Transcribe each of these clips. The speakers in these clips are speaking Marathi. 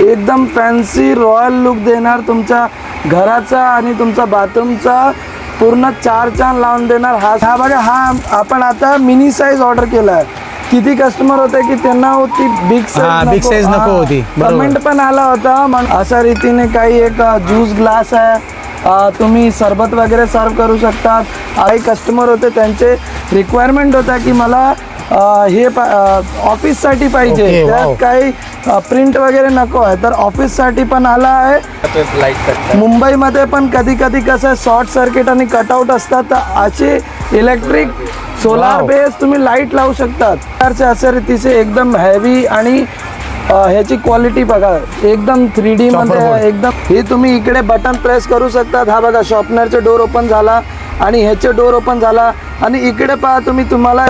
एकदम फॅन्सी रॉयल लुक देणार तुमच्या घराचा आणि तुमचा बाथरूमचा. पूर्ण चार चांद लावून देणार हा. हा बघा हा आपण आता मिनी साईज ऑर्डर केला आहे किती कस्टमर होते की त्यांना ती बिग हा, big size नको होती. बरोबर. कमेंट पण आला होता. मग अशा रीतीने काही एक ज्यूस ग्लास आहे. अ, तुम्ही सरबत वगैरे सर्व करू शकतात. काही कस्टमर होते त्यांचे रिक्वायरमेंट होता की मला हे ऑफिससाठी पाहिजे. Okay, त्यात wow. काही प्रिंट वगैरे नको आहे. तर ऑफिससाठी पण आला आहे. मुंबईमध्ये पण कधी कधी कसं शॉर्ट सर्किट आणि कटआउट असतात तर असे इलेक्ट्रिक सोलार Wow. बेस तुम्ही लाइट लावू शकतात. प्रकारचे असे रीतीचे एकदम हेवी आणि अ, ह्याची क्वालिटी बघा एकदम थ्री डी मध्ये आहे, एकदम हे तुम्ही इकडे बटन प्रेस करू शकतात. हा बघा शॉपनरचे डोर ओपन झाला. आणि ह्याचे डोर ओपन झाला. आणि इकडे पहा तुम्ही तुम्हाला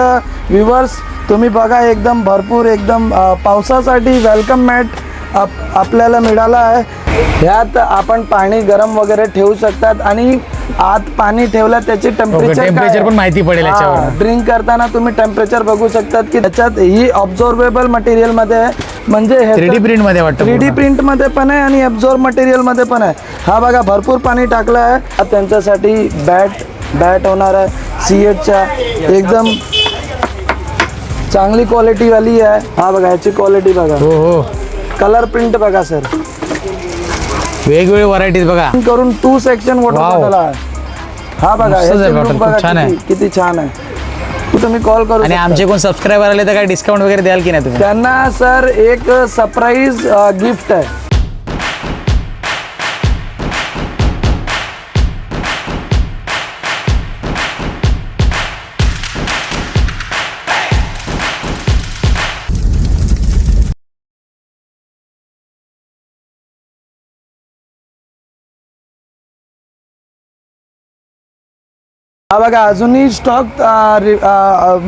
व्ह्युअर्स तुम्ही बघा एकदम भरपूर एकदम पावसासाठी वेलकम मॅट आप आपल्याला मिळाला आहे. ह्यात आपण पाणी गरम वगैरे ठेवू शकतात आणि आत पाणी ठेवलं त्याची टेम्परेचर पण माहिती पडेल. ड्रिंक करताना तुम्ही टेम्परेचर बघू शकतात की त्याच्यात ही ऑब्झॉर्वेबल मटेरियलमध्ये आहे. म्हणजे थ्री डी प्रिंटमध्ये वाटतं थ्री डी पूर्ण. प्रिंटमध्ये पण आहे आणि ॲब्झॉर्ब मटेरियलमध्ये पण आहे. हा बघा भरपूर पाणी टाकलं आहे. त्यांच्यासाठी बॅट बॅट होणार आहे. सी एटच्या एकदम चांगली क्वालिटी वाली आहे. हा बघा ह्याची क्वालिटी बघा. हो हो. कलर प्रिंट बघा सर वेगवेगळे व्हरायटीज बघा. करून टू सेक्शन वॉटर आहे. हा बघा मस्तच आहे ह्याचे bottle, look खूप बघा छान आहे. किती- किती छान आहे. तू तुम्ही कॉल करू आणि शकता. आमचे कोण सबस्क्रायबर आले तर काय डिस्काउंट वगैरे द्याल की नाही तुम्ही? त्यांना सर एक सरप्राईज गिफ्ट आहे. हा बघा अजूनही स्टॉक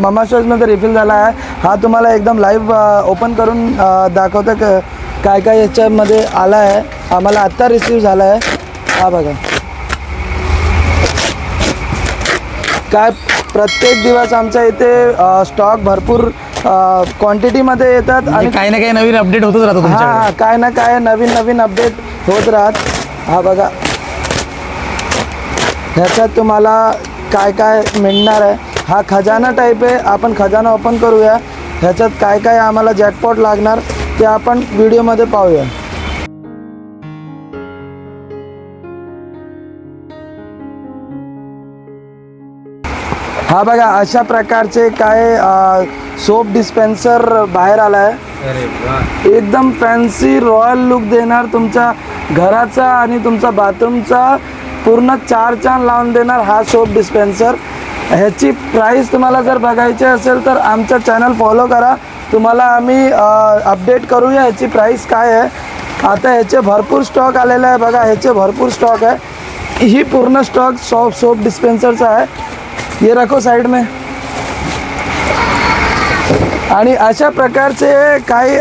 मामा मध्ये रिफिल झाला आहे. हा तुम्हाला एकदम लाईव्ह ओपन करून दाखवतं क काय काय याच्यामध्ये आला आहे आम्हाला आत्ता रिसीव झाला आहे हा बघा. काय प्रत्येक दिवस आमच्या इथे स्टॉक भरपूर क्वांटिटीमध्ये येतात आणि आणि काही ना काही नवीन अपडेट होतच राहतो हा काय ना काय नवीन नवीन अपडेट होत राहत. हा बघा. ह्याच्यात तुम्हाला काय काय मिळणार आहे? हा खजाना टाईप आहे. आपण खजाना ओपन करूया. ह्याच्यात काय काय आम्हाला जॅकपॉट लागणार ते आपण व्हिडिओमध्ये पाहूया. हा बघा अशा प्रकारचे काय सोप डिस्पेन्सर बाहेर आला आहे एकदम फॅन्सी रॉयल लुक देणार तुमच्या घराचा आणि तुमचा बाथरूमचा पूर्ण चार चांद लावून देणार हा सोप डिस्पेन्सर ह्याची प्राईस तुम्हाला जर बघायची असेल तर आमचा चॅनल फॉलो करा. तुम्हाला आम्ही अपडेट करूया ह्याची प्राईस काय आहे. आता ह्याचे भरपूर स्टॉक आलेला आहे बघा ह्याचे भरपूर स्टॉक आहे. ही पूर्ण स्टॉक सोप सोप डिस्पेन्सरचा आहे. ये रखो साइड में. आणि अशा प्रकारचे काही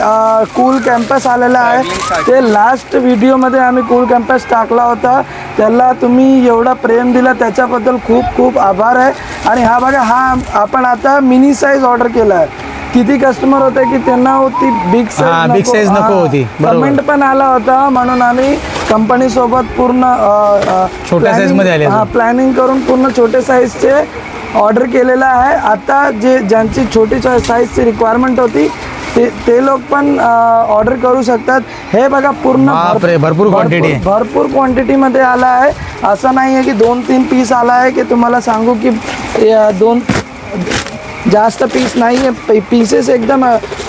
कूल कॅम्पस आलेला आहे. ते लास्ट व्हिडिओमध्ये आम्ही कूल कॅम्पस टाकला होता. त्याला तुम्ही एवढा प्रेम दिला त्याच्याबद्दल खूप खूप आभार आहे. आणि हा बघा हा आपण आता मिनी साईज ऑर्डर केला आहे. किती कस्टमर होते की त्यांना ती बिग big size नको होती. कमेंट पण आला होता. म्हणून आम्ही कंपनी सोबत पूर्ण छोट्या size मध्ये. प्लॅनिंग करून पूर्ण छोटे साईजचे ऑर्डर केलेलं आहे. आता जे ज्यांची छोटी साईजची रिक्वायरमेंट होती ते ते लोक पण ऑर्डर करू शकतात. हे बघा पूर्ण बापरे, भरपूर quantity आहे. भरपूर क्वांटिटीमध्ये आला आहे. असं नाही आहे की दोन तीन पीस आला आहे की तुम्हाला सांगू की अ, दोन जास्त पीस नाही आहे पीसेस एकदम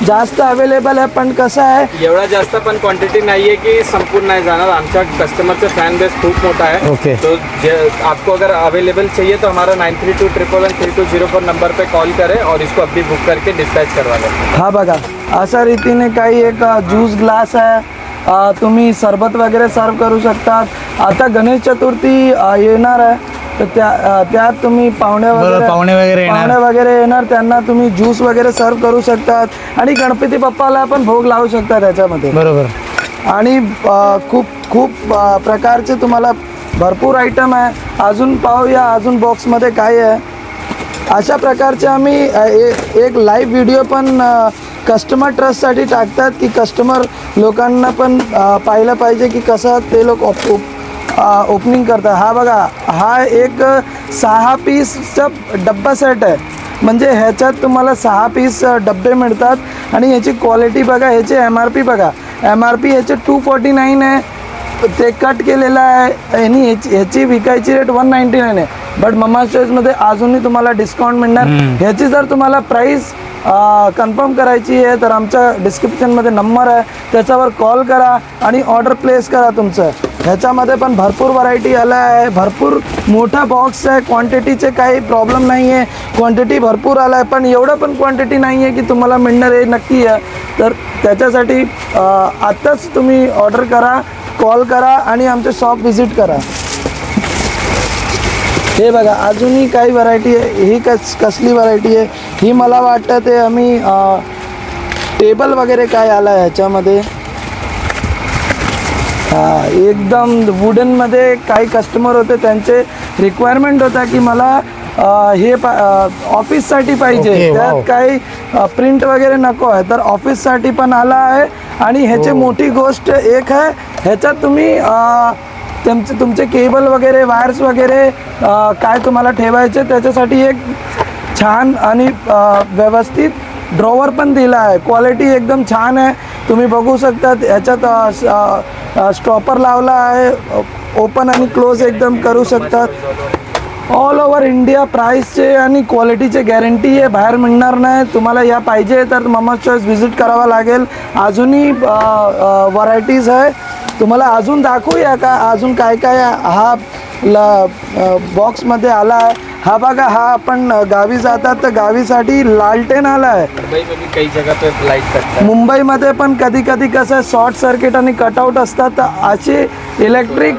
जास्त अवेलेबल आहे पण कसं आहे एवढा जास्त पण क्वांटिटी नाहीये की संपूर्ण नाही जाणार. आमच्या कस्टमरचा फ़ैन बेस खूप मोठा है Okay. तो जे- आपको अगर अवेलेबल चाहिए तो हमारा nine three two triple one three two zero four number पे कॉल करें और इसको अभी बुक करके डिस्पैच करवा लें हा बघा अशा रीतीने काही एक ज्यूस ग्लास आहे. तुम्ही सरबत वगैरे सर्व करू शकतात. आता गणेश चतुर्थी येणार आहे. तर त्या त्यात तुम्ही पाहुणे बरोबर, वगैरे पाहुणे वगैरे येणार. पाहुणे वगैरे येणार त्यांना तुम्ही ज्यूस वगैरे सर्व करू शकतात आणि गणपती बाप्पाला पण भोग लावू शकता त्याच्यामध्ये. बरोबर. आणि अ, खूप खूप अ, प्रकारचे तुम्हाला भरपूर आयटम आहे. अजून पाहूया अजून बॉक्समध्ये काय आहे. अशा प्रकारचे आम्ही अ, ए- एक लाईव्ह व्हिडिओ पण कस्टमर ट्रस्टसाठी टाकतात की कस्टमर लोकांना पण अ, पाहिलं पाहिजे की कसं ते लोक ओपनिंग करतात हा बघा हा एक सहा पीसचा डब्बा सेट आहे. म्हणजे ह्याच्यात तुम्हाला सहा पीस डब्बे मिळतात आणि ह्याची क्वालिटी बघा ह्याची एम आर पी बघा. एम आर पी ह्याचे टू फोर्टी नाईन आहे. ते कट केलेलं आहे आणि ह्याची ह्याची विकायची रेट वन नाईन्टी नाईन आहे बट मम्मा चॉईसमध्ये अजूनही तुम्हाला डिस्काउंट मिळणार. ह्याची जर तुम्हाला प्राईस कन्फर्म करायची आहे तर आमच्या डिस्क्रिप्शनमध्ये नंबर आहे. त्याच्यावर कॉल करा आणि ऑर्डर प्लेस करा तुमचं. ह्याच्यामध्ये पण भरपूर व्हरायटी आला आहे भरपूर मोठा बॉक्स आहे. क्वांटिटीचे काही प्रॉब्लेम नाही आहे क्वांटिटी भरपूर आला आहे पण एवढं पण क्वांटिटी नाही आहे की तुम्हाला मिळणार हे नक्की आहे तर त्याच्यासाठी आत्ताच तुम्ही ऑर्डर करा कॉल करा आणि आमचे शॉप व्हिजिट करा. हे बघा अजूनही काही व्हरायटी आहे. ही कस कसली व्हरायटी आहे? ही मला वाटतं ते आम्ही टेबल वगैरे काय आला आहे ह्याच्यामध्ये? हा एकदम वुडनमध्ये काही कस्टमर होते त्यांचे रिक्वायरमेंट होता की मला हे पा ऑफिससाठी पाहिजे. त्यात. काही प्रिंट वगैरे नको आहे. तर ऑफिससाठी पण आला आहे आणि ह्याची मोठी गोष्ट एक आहे ह्याच्यात तुम्ही तुमचे तुमचे केबल वगैरे वायर्स वगैरे काय तुम्हाला ठेवायचे त्याच्यासाठी एक छान आणि व्यवस्थित ड्रॉवर पण दिला आहे. क्वालिटी एकदम छान आहे. तुम्ही बघू शकता ह्याच्यात स्टॉपर लावला आहे. ओपन आणि क्लोज एकदम करू शकतात. ऑल ओव्हर इंडिया प्राईसचे आणि क्वालिटीचे गॅरंटी आहे. बाहेर मिळणार नाही. तुम्हाला या पाहिजे तर मम्मा चॉईस व्हिजिट करावा लागेल. अजूनही व्हरायटीज आहे. तुम्हाला अजून दाखवूया का? अजून काय काय हा ल बॉक्समध्ये आला आहे. हा बघा हा आपण गावी जातात तर गावीसाठी लालटेन आला आहे मुंबई में भी कई जगह पे लाइट कटता मुंबईमध्ये पण कधी कधी कसं शॉर्ट सर्किट आणि कटआउट असतात तर असे इलेक्ट्रिक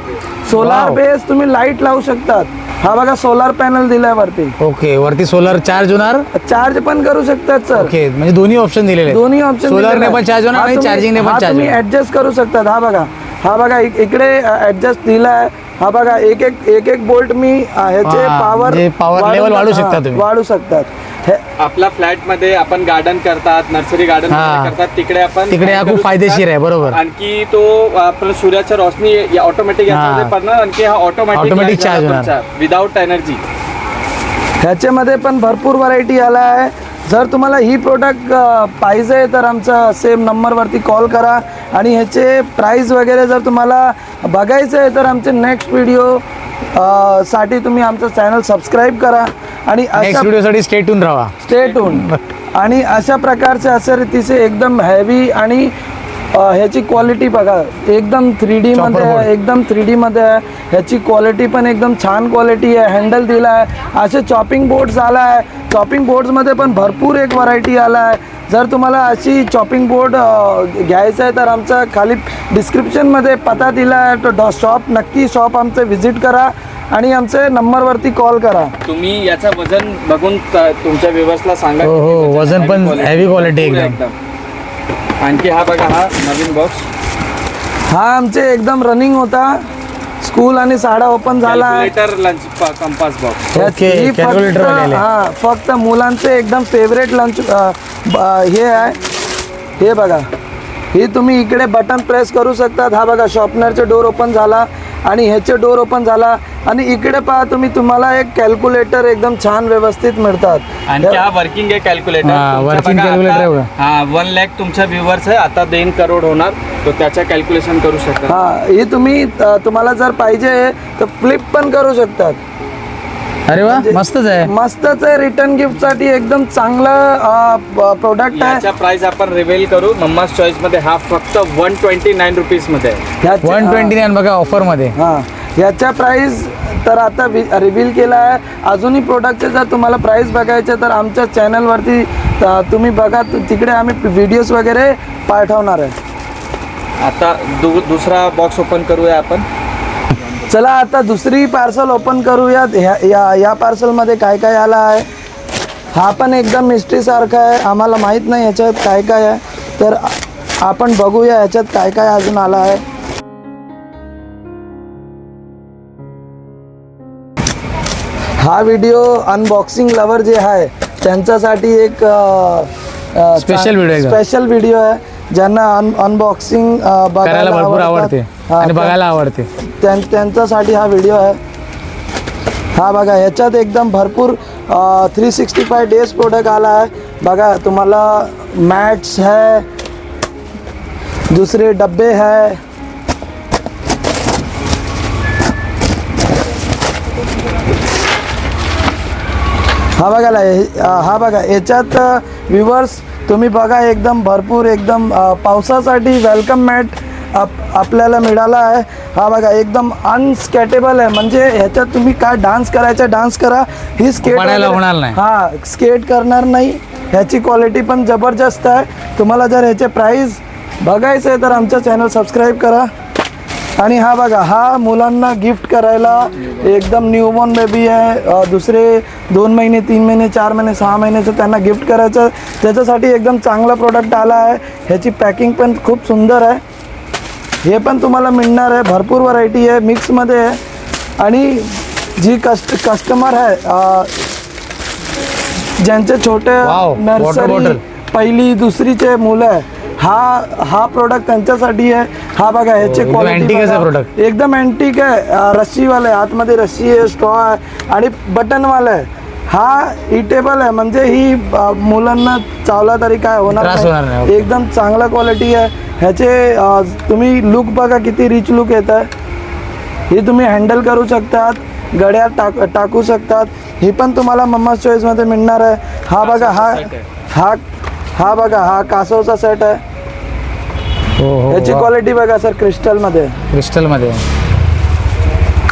सोलार. बेस तुम्ही लाइट लावू शकतात. हा बघा सोलार पॅनल दिलाय वरती. ओके वरती सोलर चार्ज होणार? चार्ज पण करू शकतात सर ओके म्हणजे दोन्ही ऑप्शन दिलेले आहेत. दोन्ही ऑप्शन सोलरने पण चार्ज होणार आणि चार्जिंगने पण चार्ज ऍडजस्ट करू शकतात. हा बघा. हा बघा इक- इकडे ऍडजस्ट दिलाय हा बघा एक एक एक एक बोल्ट मी ह्याचे हा, पॉवर म्हणजे power level वाढवू शकता तुम्ही. वाढू शकतात हे- आपला फ्लॅटमध्ये आपण गार्डन करतात नर्सरी गार्डन हा. करतात तिकडे आपण तिकडे हा खूप शकतात. फायदेशीर आहे बरोबर आणखी तो आपलं सूर्याच्या रोशनी ऑटोमॅटिक हा. पडणार आणखी हा Automatic ऑटोमॅटिक charge होणार. विदाउट एनर्जी ह्याच्यामध्ये पण भरपूर व्हरायटी आला आहे जर तुम्हाला ही प्रोडक्ट पाहिजे तर आमचा सेम नंबरवरती कॉल करा. आणि ह्याचे प्राईस वगैरे जर तुम्हाला बघायचं आहे तर आमचे नेक्स्ट व्हिडिओ साठी तुम्ही आमचं चॅनल सबस्क्राईब करा. आणि नेक्स्ट अशा व्हिडिओसाठी स्टेटून राहा. स्टेट आणि अशा प्रकारचे असे रीतीचे एकदम हेवी आणि ह्याची क्वालिटी बघा. एकदम थ्री डी मध्ये Chopper board. आहे एकदम थ्री डी मध्ये आहे. ह्याची क्वालिटी पण एकदम छान क्वालिटी आहे. हँडल दिला आहे असे चॉपिंग बोर्ड्स आला आहे चॉपिंग बोर्ड्समध्ये पण भरपूर एक व्हरायटी आला आहे. जर तुम्हाला अशी चॉपिंग बोर्ड घ्यायचं आहे तर आमचा खाली डिस्क्रिप्शनमध्ये पता दिला आहे. तो डॉ शॉप नक्की शॉप आमचं व्हिजिट करा आणि आमचे नंबरवरती कॉल करा. तुम्ही याचं वजन बघून त- तुमच्या व्यवस्था सांगा हो, हो, किती वजन पण heavy quality. heavy quality पुरं एकदम. आणखी हा बघा हा नवीन बॉक्स हा आमचे एकदम रनिंग होता. स्कूल आणि शाळा ओपन झाला आहे. कॅल्क्युलेटर लंच कंपास बॉक्स ह्यात ओके, ही फक्त. हा फक्त मुलांचे एकदम फेवरेट लंच हे आहे. हे बघा. ही तुम्ही इकडे बटन प्रेस करू शकतात. हा बघा शॉपनरचे डोर ओपन झाला. आणि ह्याचे डोर ओपन झाला. आणि इकडे पहा तुम्ही तुम्हाला एक कॅल्क्युलेटर एकदम छान व्यवस्थित मिळतात. हा वर्किंग आहे कॅल्क्युलेटर हा, working calculator आहे बघा. हा वन लॅक तुमच्या व्ह्युअर्स आहे. आता दोन करोड होणार. तो त्याच्या कॅल्क्युलेशन करू शकता. हा ही तुम्ही अ, तुम्हाला जर पाहिजे तर फ्लिप पण करू शकतात. अरे वा म्हणजे मस्तच आहे. मस्तच आहे रिटर्न गिफ्टसाठी एकदम चांगलं प्रोडक्ट आहे. प्राइस आपण रिव्हील करू. मम्मास चॉईसमध्ये हा फक्त वन ट्वेंटी नाईन रुपीजमध्ये वन ट्वेंटी नाईन बघा ऑफरमध्ये हां. याच्या प्राईस तर आता रिव्हील केला आहे. अजूनही प्रोडक्टचे जर तुम्हाला प्राईस बघायचे तर आमच्या चॅनलवरती तुम्ही बघा. तु- तिकडे आम्ही व्हिडिओज वगैरे पाठवणार आहे. आता दु, दुसरा बॉक्स ओपन करूया आपण. चला आता दुसरी पार्सल ओपन करूयात. ह्या या या पार्सलमध्ये काय काय आलं आहे? हा पण एकदम मिस्ट्रीसारखा आहे. आम्हाला माहीत नाही ह्याच्यात काय काय आहे. तर आपण बघूया ह्याच्यात काय काय अजून आलं आहे. हा व्हिडिओ अनबॉक्सिंग लवर जे आहे त्यांच्यासाठी एक आहे का? स्पेशल व्हिडिओ आहे. ज्यांना अनबॉक्सिंग करायला भरपूर आवडते आणि बघायला आवडते. त्यांच्यासाठी हा व्हिडिओ आहे. हा बघा एकदम भरपूर three sixty five days product आला आहे. बघा तुम्हाला मॅट्स है दूसरे डब्बे है. हा बघायला हे- बघा याच्यात विवर्स तुम्ही बघा एकदम भरपूर एकदम पावसासाठी वेलकम मॅट आप आपल्याला मिळाला आहे. हा बघा एकदम अनस्केटेबल आहे. म्हणजे ह्याच्यात तुम्ही काय डान्स करायचा डान्स करा. ही स्केट होणार नाही. हा स्केट करणार नाही. ह्याची क्वालिटी पण जबरदस्त आहे. तुम्हाला जर ह्याचे प्राईस बघायचं आहे तर आमचं चॅनल सबस्क्राईब करा. आणि हा बघा हा मुलांना गिफ्ट करायला एकदम न्यूबॉर्न बेबी आहे. दुसरे दोन महिने तीन महिने चार महिने सहा महिन्याचं त्यांना गिफ्ट करायचं. त्याच्यासाठी एकदम चांगला प्रोडक्ट आला आहे. ह्याची पॅकिंग पण खूप सुंदर आहे. हे पण तुम्हाला मिळणार आहे. भरपूर व्हरायटी आहे. मिक्समध्ये आहे. आणि जी कस्ट कस्टमर आहे ज्यांचे छोटे नर्सरी. पहिली दुसरीचे मुलं आहे हा हा प्रोडक्ट त्यांच्यासाठी आहे. हा बघा ह्याचे आहे बघा. product. एकदम अँटिक आहे. रस्सीवाला आहे आतमध्ये रस्सी आहे स्ट्रॉ आहे आणि बटनवाला आहे. हा इटेबल आहे. म्हणजे ही मुलांना चावला तरी काय होणार नाही. एकदम चांगला क्वालिटी आहे. ह्याचे तुम्ही लुक बघा किती रिच लुक येत आहे. ही तुम्ही हँडल करू शकतात. गड्यात टाक टाकू शकतात. ही पण तुम्हाला मम्मा चॉईसमध्ये मिळणार आहे. हा बघा हा हा हा बघा हा कासवचा सेट आहे. हो हो ह्याची क्वालिटी बघा सर क्रिस्टलमध्ये क्रिस्टलमध्ये.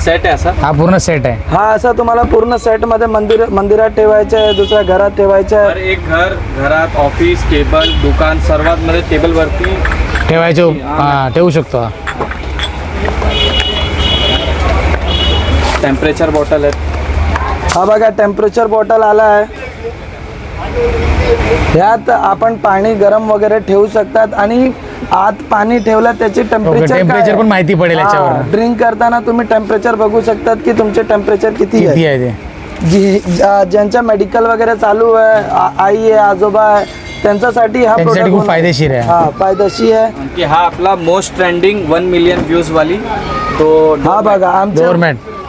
सेट आहे असा? हा पूर्ण सेट आहे. हा असा तुम्हाला पूर्ण सेटमध्ये मंदिर मंदिरात ठेवायचं आहे दुसऱ्या घरात ठेवायचं तर आहे एक घर घरात ऑफिस टेबल दुकान सर्वात मध्ये टेबल वरती. ठेवायचे. उप- हा, ठेवू शकतो. हा. टेम्परेचर बॉटल आहेत. हा बघा टेम्परेचर बॉटल आला आहे. ह्यात आपण पाणी गरम वगैरे ठेवू शकतात आणि आत पाणी ठेवलं त्याची टेम्परेचर temperature पण माहिती पडेल याच्यावरनं. ड्रिंक करताना तुम्ही टेम्परेचर बघू शकतात की तुमचे टेम्परेचर किती आहे आहे ते जी ज्यांच्या मेडिकल वगैरे चालू आहे आई आहे आजोबा आहे त्यांच्यासाठी हा त्यांच्यासाठी product खूप. फायदेशीर आहे. हा फायदेशीर आहे की हा आपला most trending one million views वाली तो हा बघा आमच्या.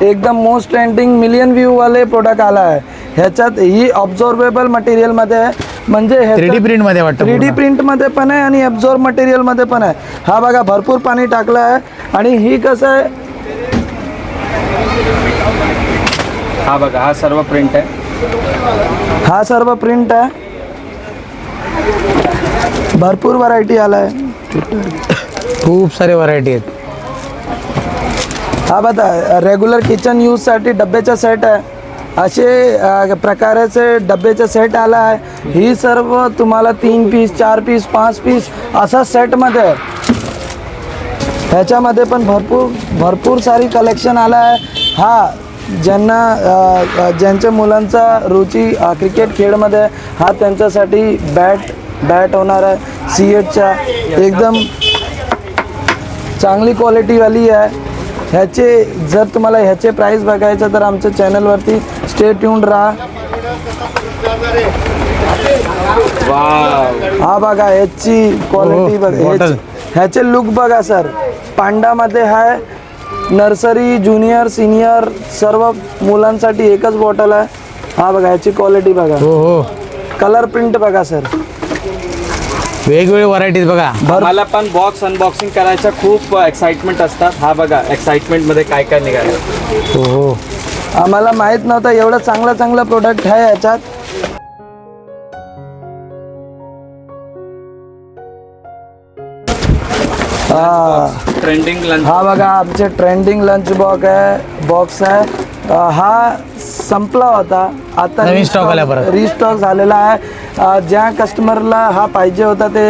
एकदम मोस्ट ट्रेंडिंग मिलियन व्ह्यू वाले प्रोडक्ट आला आहे. ह्याच्यात ही ऑब्झॉर्वेबल मटेरियलमध्ये आहे. म्हणजे थ्री डी प्रिंटमध्ये वाटतं थ्री डी पूर्ण. प्रिंटमध्ये पण आहे आणि अब्झॉर्ब मटेरियलमध्ये पण आहे. हा बघा भरपूर पाणी टाकलं आहे. आणि ही कसं आहे? हा बघा हा सर्व प्रिंट आहे. हा सर्व प्रिंट आहे. भरपूर व्हरायटी आला आहे. खूप सारे व्हरायटी आहेत. हा बघा रेग्युलर किचन यूजसाठी डब्याचा सेट आहे. असे प्रकारचे प्रकाराचे डब्याचा सेट आला आहे. ही सर्व तुम्हाला तीन पीस चार पीस पाच पीस असा सेटमध्ये आहे ह्याच्यामध्ये पण भरपूर भरपूर सारी कलेक्शन आला आहे. हा ज्यांना ज्यांच्या मुलांचा रुची क्रिकेट खेळमध्ये आहे, हा त्यांच्यासाठी बॅट बॅट होणार आहे. सी एचच्या एकदम चांगली क्वालिटीवाली आहे. ह्याचे जर तुम्हाला ह्याचे प्राईस बघायचं तर आमच्या चॅनलवरती स्टे ट्यून राहा. हा बघा ह्याची क्वालिटी हो, बघा. ह्याची- ह्याचे लुक बघा सर पांडामध्ये आहे. नर्सरी ज्युनियर सिनियर सर्व मुलांसाठी एकच बॉटल आहे. हा बघा ह्याची क्वालिटी बघा. हो हो. कलर प्रिंट बघा सर वेगवेगळे व्हरायटीज बघा. मला पण बॉक्स अनबॉक्सिंग करायचं खूप एक्साइटमेंट असतात. हा बघा एक्साइटमेंटमध्ये काय काय निघालं. हो आम्हाला माहीत नव्हतं एवढं चांगलं चांगलं प्रोडक्ट आहे याच्यात. हा. ट्रेंडिंग लंच हा बघा आमचे ट्रेंडिंग लंच बॉक्स आहे बॉक्स आहे. हा संपला होता. आता नवीन stock आला परत. रिस्टॉक झालेला आहे. ज्या कस्टमरला हा पाहिजे होता ते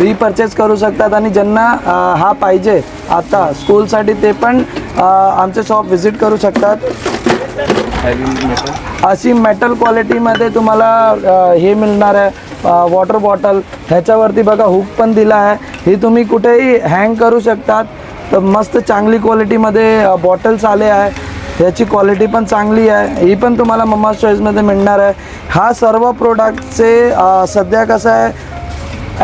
रिपर्चेस करू शकतात आणि ज्यांना हा पाहिजे आता स्कूलसाठी ते पण आमचे शॉप व्हिजिट करू शकतात. अशी मेटल क्वालिटीमध्ये तुम्हाला हे मिळणार आहे वॉटर बॉटल ह्याच्यावरती बघा हुक पण दिला आहे. ही तुम्ही कुठेही हँग करू शकतात. तर मस्त चांगली क्वालिटीमध्ये बॉटल्स आले आहे. याची क्वालिटी पण चांगली आहे. ही पण तुम्हाला मम्मा चॉईसमध्ये मिळणार आहे. हा सर्व प्रोडक्टचे सध्या कसं आहे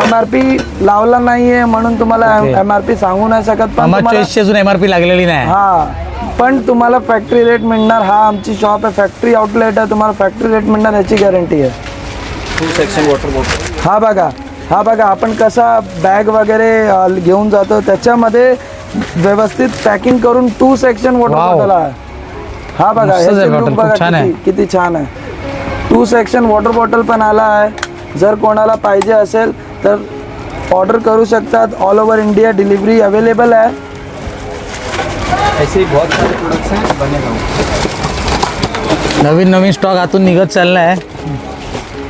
एम आर पी लावला नाही आहे म्हणून तुम्हाला. एम आर पी सांगू नाही शकत पण अजून एम आर पी लागलेली नाही. हा पण तुम्हाला फॅक्टरी रेट मिळणार. हा आमची शॉप आहे. फॅक्टरी आउटलेट आहे. तुम्हाला फॅक्टरी रेट मिळणार याची गॅरंटी आहे. टू सेक्शन वॉटर बॉटल हा बघा हा बघा आपण कसा बॅग वगैरे घेऊन जातो त्याच्यामध्ये व्यवस्थित पॅकिंग करून टू सेक्शन वॉटर. बॉटल आहे. हा बघा आहे bottle, खूप बघा छान आहे. किती किती छान आहे. टू सेक्शन वॉटर बॉटल पण आला आहे. जर कोणाला पाहिजे असेल तर ऑर्डर करू शकतात. All over India delivery available आहे. ऐसे ही बहुत सारे प्रोडक्ट्स हैं बनेगा नवीन नवीन स्टॉक आतून निघत चाललाय.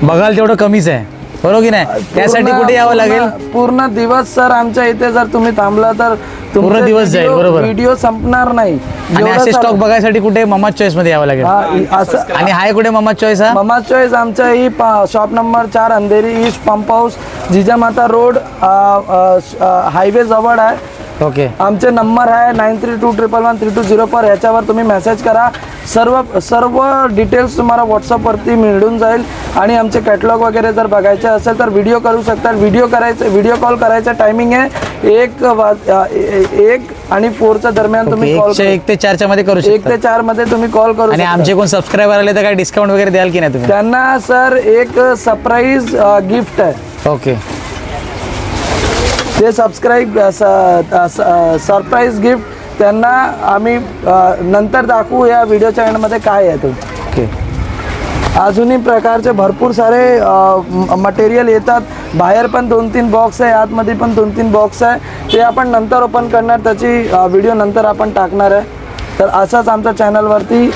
बघाल तेवढं कमीच आहे. बरोबर की नाही? त्यासाठी पूर्ण- कुठे यावं लागेल? पूर्ण- पूर्ण दिवस सर आमच्या इथे जर तुम्ही थांबला तर पूर्ण दिवस जाईल, बरोबर. व्हिडिओ संपणार नाही. आणि जेवढं असे स्टॉक. बघायसाठी कुठे मम्मा चॉईसमध्ये यावं लागेल. हा, असं आणि हाय कुठे मम्मा चॉईस हा? ममा चॉईस आमच्या ही शॉप नंबर चार Andheri East pump house Jijamata road highway जवळ आहे. ओके आमचे नंबर आहे nine three two triple one three two zero four ह्याच्यावर तुम्ही मेसेज करा. सर्व सर्व डिटेल्स तुम्हाला व्हॉट्सअपवरती मिळून जाईल. आणि आमचे कॅटलॉग वगैरे जर बघायचे असेल तर व्हिडिओ करू शकता व्हिडिओ करायचं व्हिडिओ कॉल करायचं टायमिंग आहे. एक वाज- एक आणि फोरच्या दरम्यान तुम्ही कॉल एकशे एक ते चारच्या मध्ये करू एक ते शकता. चारमध्ये तुम्ही कॉल करू आणि शकता. आमचे कोण सबस्क्रायबर आले तर काय डिस्काउंट वगैरे द्याल की नाही तुम्ही? त्यांना सर एक सरप्राईज गिफ्ट आहे. ओके. ते सबस्क्राईब सरप्राईज गिफ्ट त्यांना आम्ही नंतर दाखवू या व्हिडिओच्या एंडमध्ये काय आहे तो. ओके अजूनही प्रकारचे भरपूर सारे मटेरियल येतात. बाहेर पण दोन तीन बॉक्स आहे आतमध्ये पण दोन तीन बॉक्स आहे. ते आपण नंतर ओपन करणार त्याची व्हिडिओ नंतर आपण टाकणार आहे. तर असंच आमच्या चॅनलवरती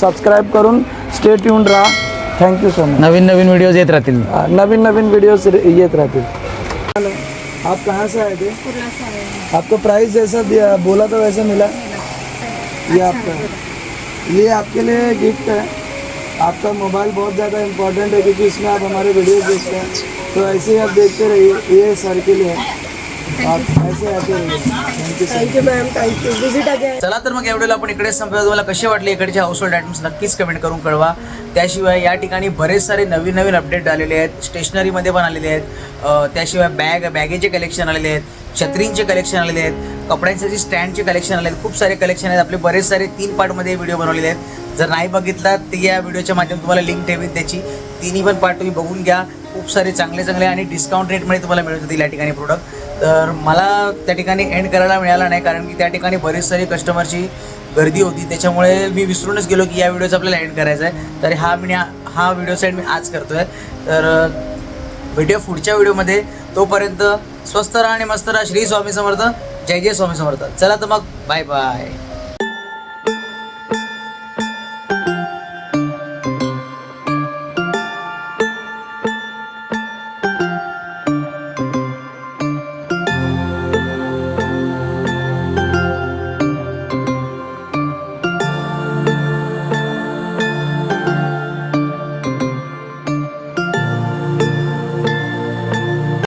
सबस्क्राईब करून स्टेट येऊन राहा. थँक्यू सो मच नवीन नवीन व्हिडिओज येत राहतील. नवीन नवीन वीडियोस येत रहते आप कहाँ से आए थे? आपको प्राइस जैसा दिया बोला था वैसा मिला? ये आपका। ये आपके लिए गिफ्ट है। आपका मोबाइल बहुत ज़्यादा इम्पोर्टेंट है क्योंकि इसमें आप हमारे वीडियो देखते हैं। तो ऐसे ही आप देखते रहिए ये सर के लिए है। Thank you ma'am thank you visit again चला तर मग या व्हिडिओला आपण इकडे संपवूया तुम्हाला कसे वाटले इकडचे हाऊस होल्ड आयटम्स नक्कीच कमेंट करून कळवा. त्याशिवाय या ठिकाणी बरेच सारे नवीन नवीन अपडेट आलेले आहेत. स्टेशनरीमध्ये पण आलेले आहेत. त्याशिवाय बॅग बॅगेचे कलेक्शन आलेले आहेत. छत्रींचे कलेक्शन आलेले आहेत. कपड्यांसाठी स्टँडचे कलेक्शन आले आहेत. खूप सारे कलेक्शन आहेत. आपले बरेच सारे तीन पार्टमध्ये व्हिडिओ बनवलेले आहेत. जर नाही बघितला तर या व्हिडिओच्या माध्यमातून तुम्हाला लिंक ठेवीन त्याची. तिन्ही पण पार्ट तुम्ही बघून घ्या. खूप सारे चांगले चांगले आणि डिस्काउंट रेटमध्ये तुम्हाला मिळत होतील या ठिकाणी प्रोडक्ट तर मला त्या ठिकाणी एंड करायला मिळाला नाही कारण की त्या ठिकाणी बरीच सारी कस्टमरची गर्दी होती. त्याच्यामुळे मी विसरूनच गेलो की या व्हिडिओचा आपल्याला एंड करायचा आहे. तर हा मी हा व्हिडिओ सेंड मी आज करतो आहे तर व्हिडिओ पुढच्या व्हिडिओमध्ये तोपर्यंत स्वस्त राहा आणि मस्त राहा. श्री स्वामी समर्थ. जय जय स्वामी समर्थ. चला तर मग बाय बाय